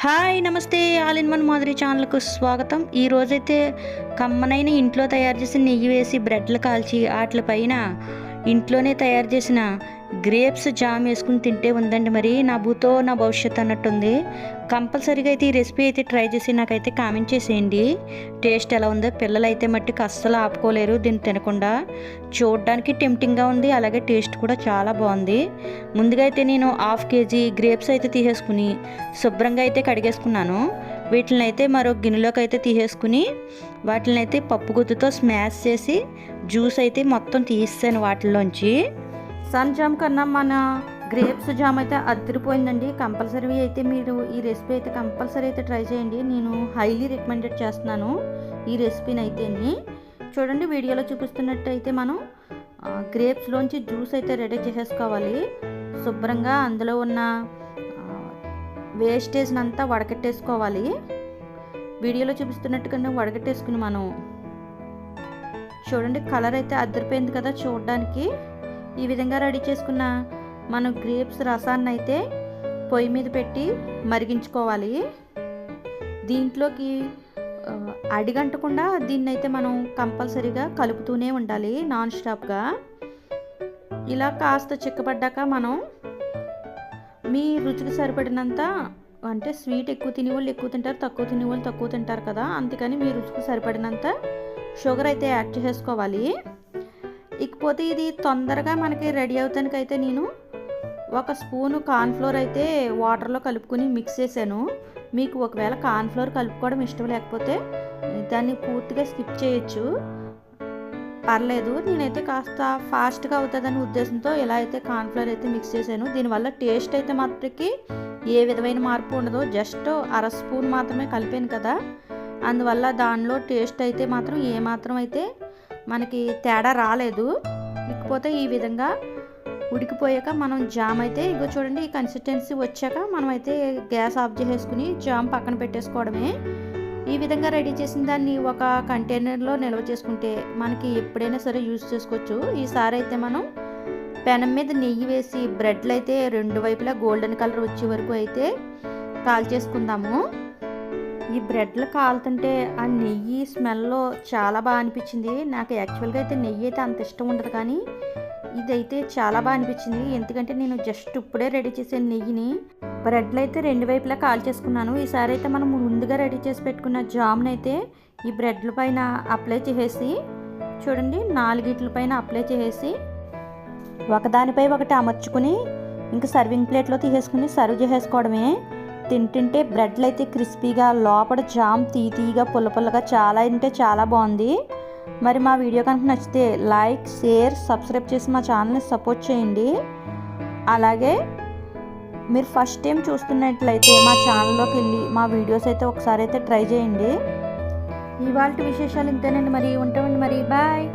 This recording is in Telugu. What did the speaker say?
హాయ్ నమస్తే. ఆల్ ఇన్ వన్ మాదిరి ఛానల్కు స్వాగతం. ఈ రోజైతే కమ్మనైన ఇంట్లో తయారు చేసిన నెయ్యి వేసి బ్రెడ్లు కాల్చి వాటిపైన ఇంట్లోనే తయారు చేసిన గ్రేప్స్ జామ్ వేసుకుని తింటే ఉందండి మరి. నా భూతో నా భవిష్యత్ అన్నట్టుంది. కంపల్సరీగా అయితే ఈ రెసిపీ అయితే ట్రై చేసి నాకైతే కామెంట్ చేసేయండి. టేస్ట్ ఎలా ఉందో పిల్లలు అయితే మట్టికి అస్సలు ఆపుకోలేరు దీన్ని తినకుండా. చూడడానికి టెంప్టింగ్గా ఉంది అలాగే టేస్ట్ కూడా చాలా బాగుంది. ముందుగా అయితే నేను హాఫ్ కేజీ గ్రేప్స్ అయితే తీసేసుకుని శుభ్రంగా అయితే కడిగేసుకున్నాను. వీటిని అయితే మరో గిన్నెలోకి అయితే తీసేసుకుని వాటిని అయితే పప్పు గుత్తుతో స్మాష్ చేసి జ్యూస్ అయితే మొత్తం తీస్తాను వాటిలోంచి. సన్ జామ్ కన్నా మన గ్రేప్స్ జామ్ అయితే అదిరిపోయిందండి కంపల్సరీ అయితే మీరు ఈ రెసిపీ అయితే కంపల్సరీ అయితే ట్రై చేయండి. నేను హైలీ రికమెండెడ్ చేస్తున్నాను ఈ రెసిపీని అయితే చూడండి వీడియోలో చూపిస్తున్నట్టయితే మనం గ్రేప్స్లోంచి జ్యూస్ అయితే రెడీ చేసేసుకోవాలి. శుభ్రంగా అందులో ఉన్న వేస్టేజ్ని అంతా వడకట్టేసుకోవాలి. వీడియోలో చూపిస్తున్నట్టుగానే వడకట్టేసుకుని మనం చూడండి కలర్ అయితే అద్దరిపోయింది కదా చూడడానికి. ఈ విధంగా రెడీ చేసుకున్న మనం గ్రేప్స్ రసాన్ని అయితే పొయ్యి మీద పెట్టి మరిగించుకోవాలి. దీంట్లోకి అడిగంటకుండా దీన్ని అయితే మనం కంపల్సరీగా కలుపుతూనే ఉండాలి నాన్ స్టాప్గా. ఇలా కాస్త చిక్కబడ్డాక మనం మీ రుచికి సరిపడినంత అంటే స్వీట్ ఎక్కువ తినే వాళ్ళు ఎక్కువ తింటారు తక్కువ తినే వాళ్ళు తక్కువ తింటారు కదా అందుకని మీ రుచికి సరిపడినంత షుగర్ అయితే యాడ్ చేసేసుకోవాలి ఇకపోతే ఇది తొందరగా మనకి రెడీ అవుతానికి అయితే నేను ఒక స్పూను కార్న్ఫ్లోర్ అయితే వాటర్లో కలుపుకొని మిక్స్ చేశాను. మీకు ఒకవేళ కార్న్ఫ్లోర్ కలుపుకోవడం ఇష్టం లేకపోతే దాన్ని పూర్తిగా స్కిప్ చేయొచ్చు. పర్లేదు నేనైతే కాస్త ఫాస్ట్గా అవుతుందని ఉద్దేశంతో ఇలా అయితే కార్న్ఫ్లవర్ అయితే మిక్స్ చేశాను దీనివల్ల టేస్ట్ అయితే మాత్రకి ఏ విధమైన మార్పు ఉండదు జస్ట్ అర స్పూన్ మాత్రమే కలిపాను కదా. అందువల్ల దానిలో టేస్ట్ అయితే మాత్రం ఏమాత్రం అయితే మనకి తేడా రాలేదు. ఇకపోతే ఈ విధంగా ఉడికిపోయాక మనం జామ్ అయితే ఇగో చూడండి ఈ కన్సిస్టెన్సీ వచ్చాక మనం అయితే గ్యాస్ ఆఫ్ చేసేసుకుని జామ్ పక్కన పెట్టేసుకోవడమే. ఈ విధంగా రెడీ చేసిన దాన్ని ఒక కంటైనర్లో నిల్వ చేసుకుంటే మనకి ఎప్పుడైనా సరే యూజ్ చేసుకోవచ్చు. ఈసారి అయితే మనం పెనం మీద నెయ్యి వేసి బ్రెడ్లు అయితే రెండు వైపులా గోల్డెన్ కలర్ వచ్చే వరకు అయితే కాల్ చేసుకుందాము ఈ బ్రెడ్లు కాలుతుంటే ఆ నెయ్యి స్మెల్లో చాలా బాగా అనిపించింది. నాకు యాక్చువల్గా అయితే నెయ్యి అయితే అంత ఇష్టం ఉండదు కానీ ఇదైతే చాలా బాగా అనిపించింది. ఎందుకంటే నేను జస్ట్ ఇప్పుడే రెడీ చేసే నెయ్యిని బ్రెడ్లు అయితే రెండు వైపులా కాల్ చేసుకున్నాను ఈసారి అయితే మనం ముందుగా రెడీ చేసి పెట్టుకున్న జామ్ని అయితే ఈ బ్రెడ్ల పైన అప్లై చేసేసి చూడండి నాలుగిట్ల పైన అప్లై చేసేసి ఒకదానిపై ఒకటి అమర్చుకుని ఇంకా సర్వింగ్ ప్లేట్లో తీసేసుకుని సర్వ్ చేసేసుకోవడమే. తింటుంటే బ్రెడ్లు అయితే క్రిస్పీగా లోపల జామ్ తీ తీగా పుల్ల పుల్లగా చాలా అంటే చాలా బాగుంది. మరి మా వీడియో కనుక నచ్చితే లైక్ షేర్ సబ్స్క్రైబ్ చేసి మా ఛానల్ని సపోర్ట్ చేయండి. అలాగే మీరు ఫస్ట్ టైం చూస్తున్నట్లయితే మా ఛానల్లోకి వెళ్ళి మా వీడియోస్ అయితే ఒకసారి అయితే ట్రై చేయండి. ఇవాళ విశేషాలు ఇంతేనండి మరి. ఉంటామండి మరి. బాయ్.